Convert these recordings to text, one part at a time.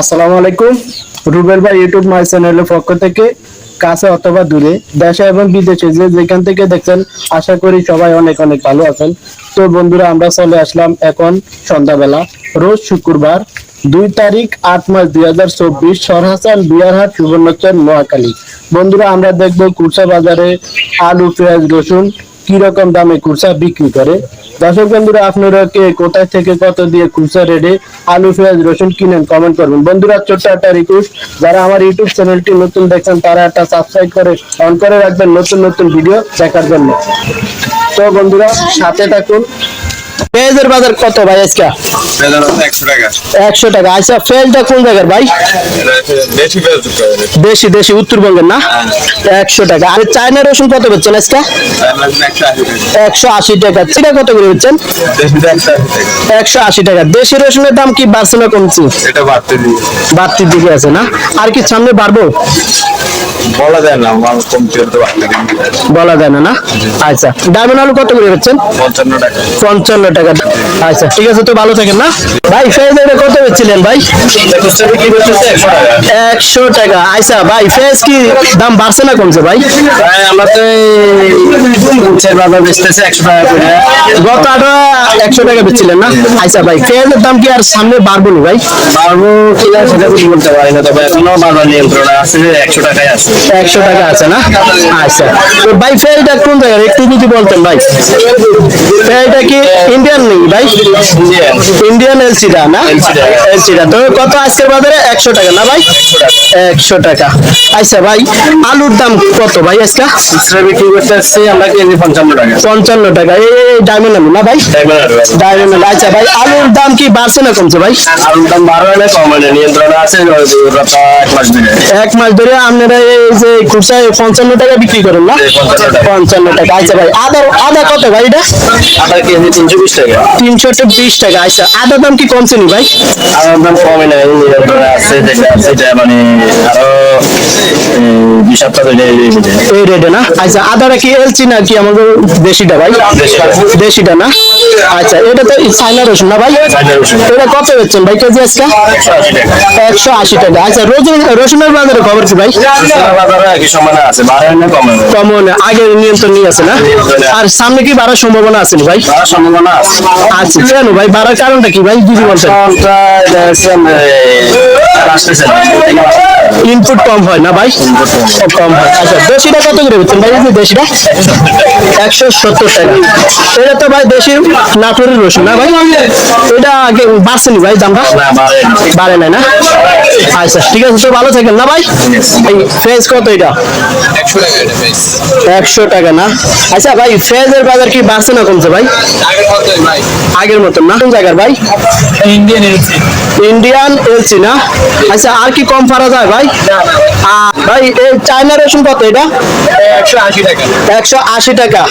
আসসালামু আলাইকুম। রুবেল ভাই ইউটিউব মাই চ্যানেলের পক্ষ থেকে কাছে অথবা দূরে, দেশে এবং বিদেশে যে যেখান থেকে দেখছেন, আশা করি সবাই অনেক অনেক ভালো আছেন। তো বন্ধুরা, আমরা চলে আসলাম এখন সন্ধ্যাবেলা, রোজ শুক্রবার, দুই তারিখ, আট মাস দুই হাজার চব্বিশ সরহাসান বিয়ারহাট, সুবর্ণচর নোয়াখালী বন্ধুরা, আমরা দেখব কুরসা বাজারে আলু, পেঁয়াজ, রসুন কি রকম দামে কুরসা বিক্রি করে? দর্শক বন্ধুরা, আপনারা কে কোথায় থেকে কত দিয়ে খুচরা রেডে আলু, পেঁয়াজ, রসুন কিনেন কমেন্ট করবেন। বন্ধুরা, ছোট্ট একটা রিকোয়েস্ট যারা আমার ইউটিউব চ্যানেলটি নতুন দেখছেন, তারা একটা সাবস্ক্রাইব করে অন করে রাখবেন নতুন নতুন ভিডিও দেখার জন্য। তো বন্ধুরা, সাথে থাকুন। পেঁয়াজের বাজার কত ভাই আজকে? একশো টাকা। আচ্ছা পেঁয়াজটা কোন জায়গার ভাই? দেশি দেশি উত্তরবঙ্গের না? একশো টাকা। আর চায়না রসুন কত বেচছেন আজকে? একশো আশি টাকা। সেটা কত করে বেচছেন? একশো আশি টাকা। দেশি রসুনের দাম কি বাড়ছে না কমছে? বাড়তির দিকে আছে না? আর কি সামনে বাড়বো? বলা যায় না মাল কমতে হতে বলা যায় না না? আচ্ছা ডায়মন্ড আলু কত করে বেচছেন? পঞ্চান্ন টাকা। পঞ্চান্ন টাকা। আচ্ছা ঠিক আছে তো ভালো থাকেন না? ভাই ফেজ এটা কত বেচছিলেন ভাই? একশো টাকা আচ্ছা ভাই ফেজ কি দাম বাড়ছে না কমছে ভাই? ভাই আমরা তো বাজার বেচতেছে একশো টাকা করে। গত আটা একশো টাকা বেচছিলেন না? আচ্ছা ভাই ফেজের দাম কি আর সামনে বাড়বো না ভাই? পারব কি না সেটা বলতে পারি না তবে এখনও বাজার নিয়ন্ত্রণ আছে একশো টাকায় আছে। একশো টাকা আছে না? আচ্ছা। তো ভাই ফেলটা কোন জায়গার? একটু যদি বলতেন ভাই। ফেলটা কি ইন্ডিয়ান নেই ভাই? ইন্ডিয়ান এলসিটা না। এলসিটা তো কত আজকের বাজারে? একশো টাকা না ভাই? একশো টাকা। আচ্ছা ভাই আলুর দাম কত ভাই আজকে? খুচরা বিক্রি করতে আসছি আমরা কেজি পঞ্চান্ন টাকা। পঞ্চান্ন টাকা। এই ডায়মন্ড আলু না ভাই? ডায়মন্ড আলু আচ্ছা ভাই আলুর দাম কি বাড়ছে না কমছে ভাই? আলুর দাম বারো এনে কম এনে নিয়ন্ত্রণ আছে এক মাস ধরে। এক মাস ধরে আপনারা এই যে খুচরায় পঞ্চান্ন টাকা বিক্রি করেন না? জি, 55 টাকা। পঞ্চান্ন টাকা। আচ্ছা ভাই আদা আদা কত ভাই এটা? আটা কেজি তিনশো বিশ টাকা। তিনশো বিশ টাকা। আচ্ছা আদার দাম কি কমছে নি ভাই? আলুর দাম কমে নাই নিয়ন্ত্রণে আছে যেটা সেটা মানে এই। না? আচ্ছা আদাটা কি এলচি না কি আমাদের দেশিটা ভাই? দেশিটা। দেশিটা না? আচ্ছা এটা তো চাইনা রসুন না ভাই? এটা কত বেচছেন ভাই কেজি আজকে? একশো আশি টাকা। একশো আশি টাকা আচ্ছা রসুন রসুনের বাজারে খবর কি ভাই। কমন আগের নিয়ন্ত্রণ নিয়ে আছে না? আর সামনে কি বাড়ার সম্ভাবনা আছে ভাই? সম্ভাবনা আছে। আচ্ছা কেন ভাই? বাড়ার কারণটা কি ভাই? যদি বলতেন। আসতেছে না। ইনপুট কম হয় না ভাই? কম হয়। আচ্ছা দেশিটা কত করে বেচছেন ভাই? যে দেশিটা। একশো সত্তর টাকা। এটা তো ভাই দেশি নাটোরের রসুন না ভাই? এটা আগে বাড়ছে নি ভাই? দামটা বাড়ে না। নাই না? আচ্ছা ঠিক আছে তো ভালো থাকেন না ভাই? এই ফেজ কত এটা? একশো টাকা না? আচ্ছা ভাই ফেজের বাজার কি বাড়ছে না কমছে ভাই? আগের মতোই ভাই। আগের মতন না? কোন জায়গার ভাই? ইন্ডিয়ান এলসি ইন্ডিয়ান এলসি না? আচ্ছা আর কি কম পারা যায় ভাই? ভাই? এই চায়না রসুন কত এটা? একশো আশি টাকা। একশো আশি টাকা।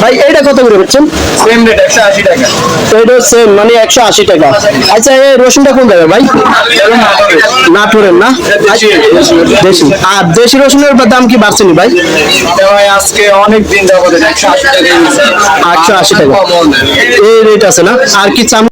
ভাই এইটা কত করে বেচছেন? সেম রেট একশো আশি টাকা। এটা সেম মানে একশো আশি টাকা। আচ্ছা এই রসুনটা কোন জায়গায় ভাই? নাটোরের না? দেশি আর দেশি রসুনের দাম কি বাড়ছে নি ভাই? ভাই আজকে অনেক দিন যাব একশো আশি টাকা আটশো আশি টাকা। এই রেট আছে না? আর কি চাম